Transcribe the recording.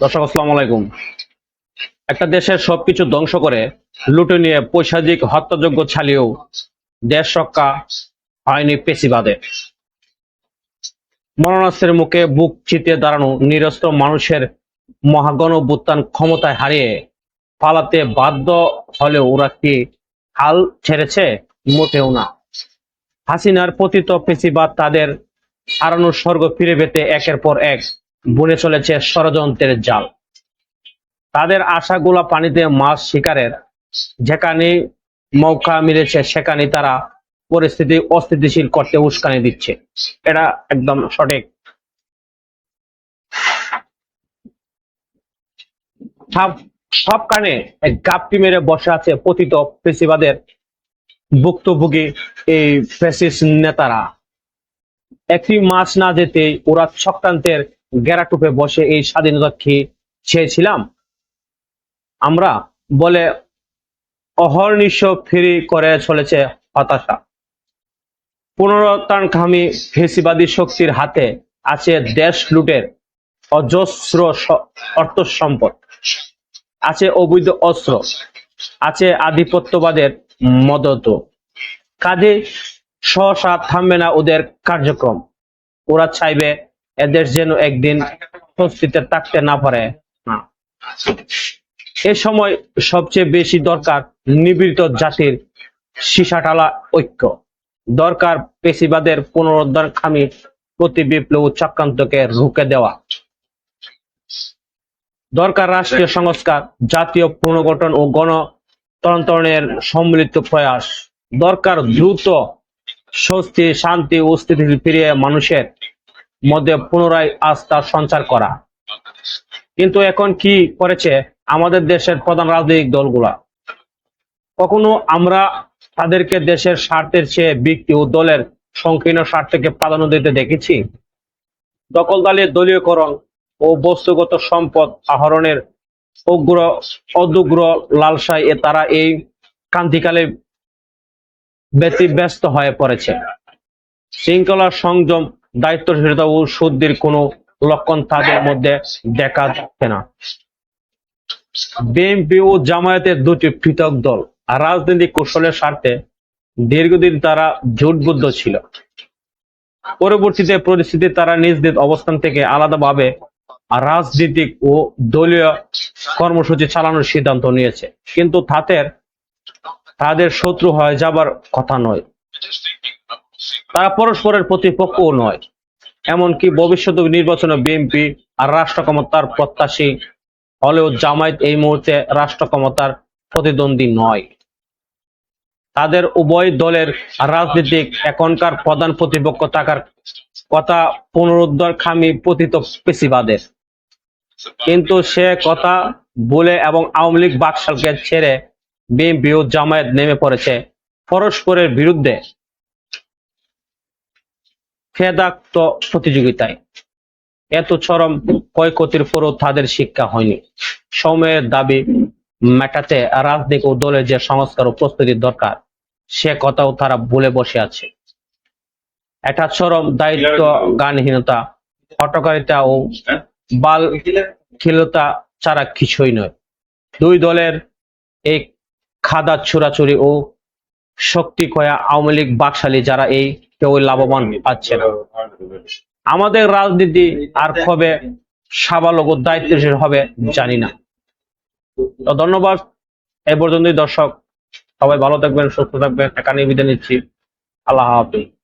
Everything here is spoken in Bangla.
দর্শক, আসসালামু আলাইকুম। একটা দেশের সবকিছু ধ্বংস করে লুটে নিয়ে পৈশাচিক হত্যাযোগ্য ছাড়িয়েও দেশ রক্ষা হয়নি পেশিবাদে। মরণাস্ত্রের মুখে বুক চিতিয়ে দাঁড়ানো নিরস্ত্র মানুষের মহাগণ বুত্তান ক্ষমতায় হারিয়ে পালাতে বাধ্য হলেও ওরা কি হাল ছেড়েছে? মোটেও না। হাসিনার পতিত পেশিবাদ তাদের হারানোর স্বর্গ ফিরে পেতে একের পর এক বুনে চলেছে ষড়যন্ত্রের জাল। তাদের আশাগুলা পানিতে মাছ শিকারের যেখানে মৌকা মিলেছে সেখানে তারা পরিস্থিতি অস্থিতিশীল করতে উস্কানি দিচ্ছে। এটা একদম সঠিক। সব কানে গাপটি মেরে বসে আছে পতিত পেশিবাদের ভুক্তভোগী এই ফেসিস নেতারা। একটি মাছ না যেতে ওরা চক্রান্তের গেরাটুপে বসে এই স্বাধীনতা খেয়ে চেয়েছিলাম। আমরা বলে অহর্নিশ ফিরি করে চলেছে হতাশা। পুনরুত্থানকামী ফেসিবাদী শক্তির হাতে আছে দেশ লুটের অজস্র অর্থ সম্পদ আছে অবৈধ অস্ত্র। আছে আধিপত্যবাদের মদত। কাজে সহসা থামবে না ওদের কার্যক্রম। ওরা চাইবে এদের যেন একদিন স্বস্তিতে থাকতে না পারে। না। এ সময় সবচেয়ে বেশি দরকার নিবৃত জাতির সীসাটালা ঐক্য। দরকার পেশিবাদের পুনরুদ্ধার খামি প্রতি বিপ্লব চক্রান্তকে রুখে দেওয়া। দরকার রাষ্ট্রীয় সংস্কার জাতীয় পুনর্গঠন ও গণতন্ত্রের সম্মিলিত প্রয়াস। দরকার দ্রুত স্বস্তি শান্তি ও স্থিতি ফিরিয়ে মানুষের মধ্যে পুনরায় আস্থা সঞ্চার করা। কিন্তু এখন কি করেছে আমাদের দেশের প্রধান রাজনৈতিক দলগুলা? কখনো আমরা তাদেরকে দেশের স্বার্থের চেয়ে ব্যক্তি ও দলের সংকীর্ণ স্বার্থকে প্রাধান্য দিতে দেখেছি? দখলদারি দলীয়করণ ও বস্তুগত সম্পদ আহরণের উগ্র, অদুগ্র লালসায় এ তারা এই ক্রান্তিকালে ব্যতিব্যস্ত হয়ে পড়েছে। শৃঙ্খলা সংযম দায়িত্বশীলতা ও শুদ্ধির কোনো লক্ষণ তাদের মধ্যে দেখা যাচ্ছে না। বিএনপি ও জামায়াতের দুটি পৃথক দল রাজনৈতিক কৌশলের স্বার্থে দীর্ঘদিন তারা জোটবদ্ধ ছিল। পরবর্তীতে পরিস্থিতি তারা নিজ নিজ অবস্থান থেকে আলাদাভাবে রাজনৈতিক ও দলীয় কর্মসূচি চালানোর সিদ্ধান্ত নিয়েছে। কিন্তু তাদের তাদের শত্রু হয়ে যাবার কথা নয়। তারা পরস্পরের প্রতিপক্ষও নয়। এমনকি ভবিষ্যৎ নির্বাচনে বিএনপি আর রাষ্ট্র ক্ষমতার প্রত্যাশী হলেও জামায়াত এই মুহূর্তে রাষ্ট্র ক্ষমতার প্রতিদ্বন্দ্বী নয়। তাদের উভয় দলের রাজনীতিক এখনকার প্রধান প্রতিপক্ষ থাকার কথা পুনরুদ্ধার খামি পতিত পেশিবাদের। কিন্তু সে কথা বলে এবং আওয়ামী লীগ বাকশালকে ছেড়ে বিএনপি ও জামায়াত নেমে পড়েছে। পরস্পরের বিরুদ্ধে খেদাক্ত প্রতিযোগিতায়। এত চরম ক্ষয়ক্ষতির পরও তাদের শিক্ষা হয়নি। সময়ের দাবি মেটাতে রাজনৈতিক ও দলের যে সংস্কার ও প্রস্তুতির দরকার, সে কথাও তারা বলে বসে আছে। এটা চরম দায়িত্ব গানহীনতা হটকারিতা ও বাল খিলতা ছাড়া কিছুই নয়। দুই দলের এই খাদা ছুরাছুরি ও শক্তি কয়া আওয়ামী লীগ বাকশালী যারা এই কেউ লাভবান পাচ্ছে না। আমাদের রাজনীতি আর কবে সাবালক ও দায়িত্বশীল হবে জানি না। তো ধন্যবাদ। এ পর্যন্তই দর্শক। সবাই ভালো থাকবেন সুস্থ থাকবেন। এখানে বিদায় নিচ্ছি। আল্লাহ হাফিজ।